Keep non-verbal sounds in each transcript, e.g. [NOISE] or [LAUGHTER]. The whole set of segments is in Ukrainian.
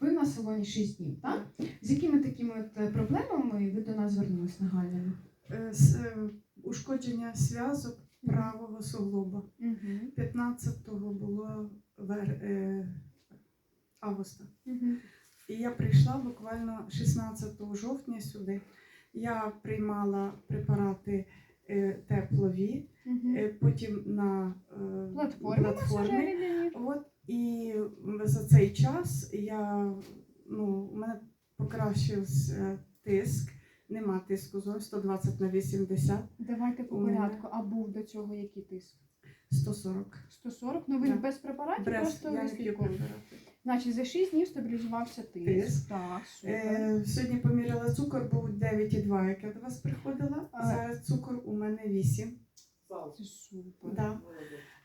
Ви на салоні 6 днів, так? З якими такими от е, проблемами ви до нас звернулись нагальними? Е, с- е, Ушкодження зв'язок правого суглоба. Угу. 15-го було вер... е, августа. І я прийшла буквально 16 жовтня сюди. Я приймала препарати е, теплові, потім на е, Платформі платформі. От, і за цей час я, ну, у мене покращився тиск, нема тиску зовсім 120 на 80, Давайте по порядку. А був до цього який тиск? 140. 140? Ну ви Да. без препаратів Брес, просто я не п'ю препарати. Значить, за 6 днів стабілізувався тиск. Тиск. Так, супер. Е, сьогодні поміряла цукор, був 9,2, як я до вас приходила. А. Зараз цукор у мене 8. Це супер. Да.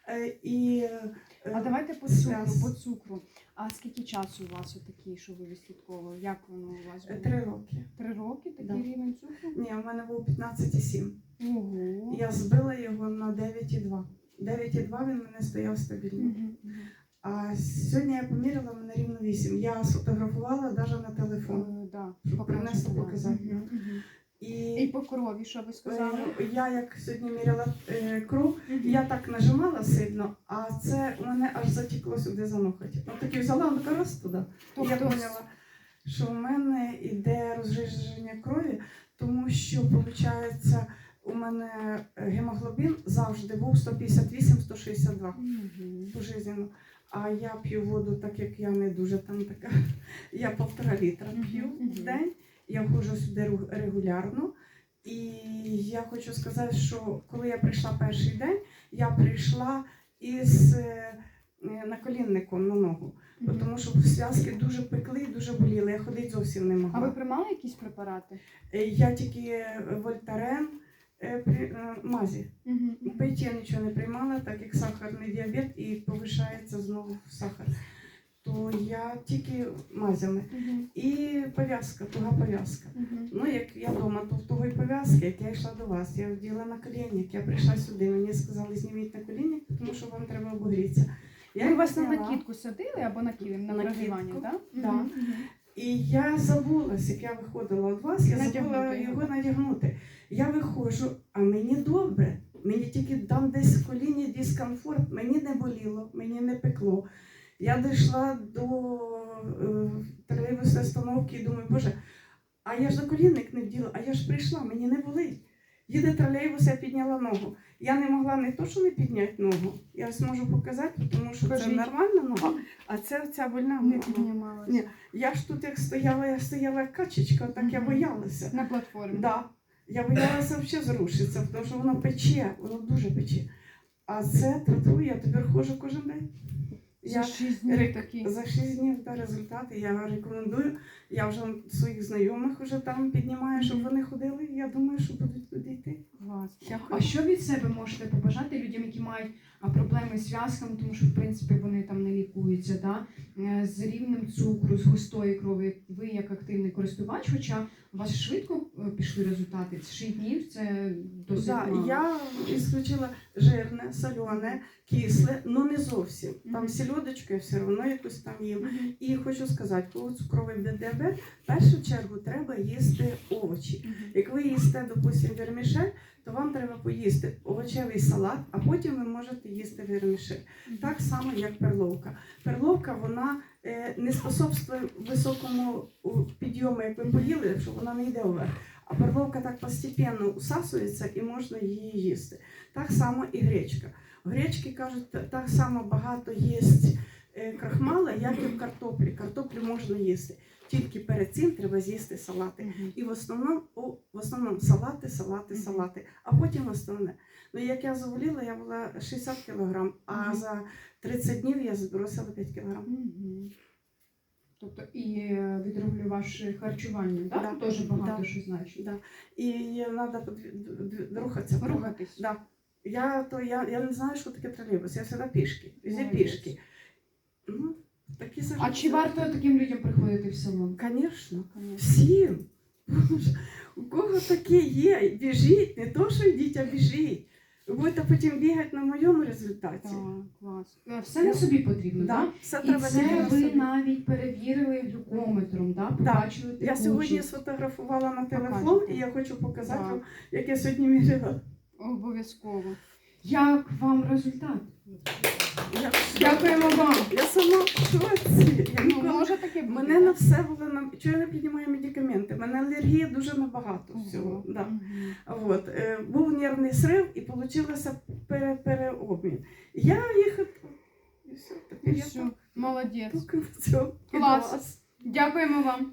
Е, і, е, А давайте по цукру, по цукру. А скільки часу у вас отакий, що ви відслідковували? Як воно у вас е, було? Три роки. Три роки такий Да. рівень цукру? Ні, у мене був 15,7. Ого. Я збила його на 9,2. 9,2 він мене стояв стабільно. Мгм. А сьогодні я поміряла мене рівно 8. Я сфотографувала навіть на телефон. Е, да, Щоб да. показати. Мгм. І І по крові, що ви сказали? е, я як сьогодні міряла е, кров, я так нажимала сильно, а це у мене аж затікло сюди за ноготь. От таки взяла ну, раз туди. Я Тобто, поняла, що в мене йде розжиження крові, тому що виходить, у мене гемоглобін завжди був 158-162 Мгм. пожизненно. А я п'ю воду, так як я не дуже там така. [LAUGHS] Я півтора літра п'ю мгм. в день. Я ходжу сюди регулярно. І я хочу сказати, що коли я прийшла перший день, я прийшла із е, наколінником на ногу, Мгм. тому що зв'язки дуже пекли і дуже боліли. Я ходити зовсім не А ви приймали якісь препарати? Е, Я тільки вольтарен, е, е, мазі. Мгм. Пить я нічого не приймала, так як сахарний діабет і повишається знову сахар. То я тільки мазями. Мгм. І пов'язка, туга пов'язка. Мгм. Ну, як я вдома, то в тугої пов'язки, як я йшла до вас, я вділа на колінник, я прийшла сюди, мені сказали, зніміть на колінник, тому що вам треба обогрітися. Я Ви вас на накидку садили або на килим, на На накидку, так? да. І я забулась, як я виходила від вас, я забула Надягнути його його. надягнути. Я виходжу, а мені добре. Мені тільки там десь в коліні дискомфорт, мені не боліло, мені не пекло. Я дійшла до е, тролейбусної остановки і думаю, боже, а я ж на колінник не вділа, а я ж прийшла, мені не болить. Їде тролейбус, я підняла ногу. Я не могла не то, що не підняти ногу. Я зможу показати, тому що це нормальна нога, а це ця больна Не нога. Ні. Я ж тут як стояла, я стояла як качечка, так я боялася. На платформі. Да. Я боялася взагалі зрушитися, тому що воно пече, воно дуже пече. А це тату, я тепер ходжу кожен день. За Я 6 днів такі. за 6 днів до результати я рекомендую. Я вже своїх знайомих вже там піднімаю, щоб вони ходили. Я думаю, що будуть туди йти. Клас. Дякую. А що від себе можете побажати людям, які мають проблеми з зв'язками, тому що в принципі вони там не лікуються, да? Е, з рівнем цукру, з густої крові. Ви як активний користувач, хоча у вас швидко е, пішли результати. Це 6 днів це досить Да, мало. я ісключила жирне, солене, кисле, але не зовсім. Там сільодочку я все одно якусь там їм. І хочу сказати, коли цукровий діабет, в першу чергу треба їсти овочі. Як ви їсте, допустимо, вермішель, то вам треба поїсти овочевий салат, а потім ви можете їсти вермішель. Так само, як перловка. Перловка вона е, не способствує високому підйому, як ви поїли, якщо вона не йде вверх. А перловка так постепенно усасується і можна її їсти. Так само і гречка. Гречки кажуть, так само багато е, крахмала, як і в картоплі. Картоплю можна їсти. Тільки перед цим треба з'їсти салати. І в основному, о, в основному салати, салати, салати, а потім основне. Ну, як я заболіла, я була 60 кг, а за 30 днів я збросила 5 кг. Тобто і е, відроблю ваше харчування, так? Да. Теж багато Да. що значить. Да. І треба рухатися. Рухатись. Да. Я, то, я, я не знаю, що таке тролейбус, я завжди пішки, пішки. Ну, такі А чи варто таким людям приходити в салон? Звісно, всім. Боже, У кого таке є? Біжіть, не то, що йдіть, а біжіть. Ви будете потім бігати на моєму результаті. Так, клас. Е, Все на собі потрібно, Да, так? все І треба це на ви навіть перевірили глюкометром, да? побачили Я сьогодні сфотографувала на телефон, Покажете. і я хочу показати Так. вам, як я сьогодні міряла. Обов'язково. Як вам результат? Я, Дякуємо вам. я сама в шоці. Я Ну, ніколи... може таке бути. Мене на все було на чого я не піднімаю медикаменти. Мене алергія дуже набагато всього. Да. Мгм. От, е, був нервний срив і вийшло пере, переобмін. Я їх от- і все, тепер я Все, так молодець. тільки в цьому. Клас. Дякуємо вам.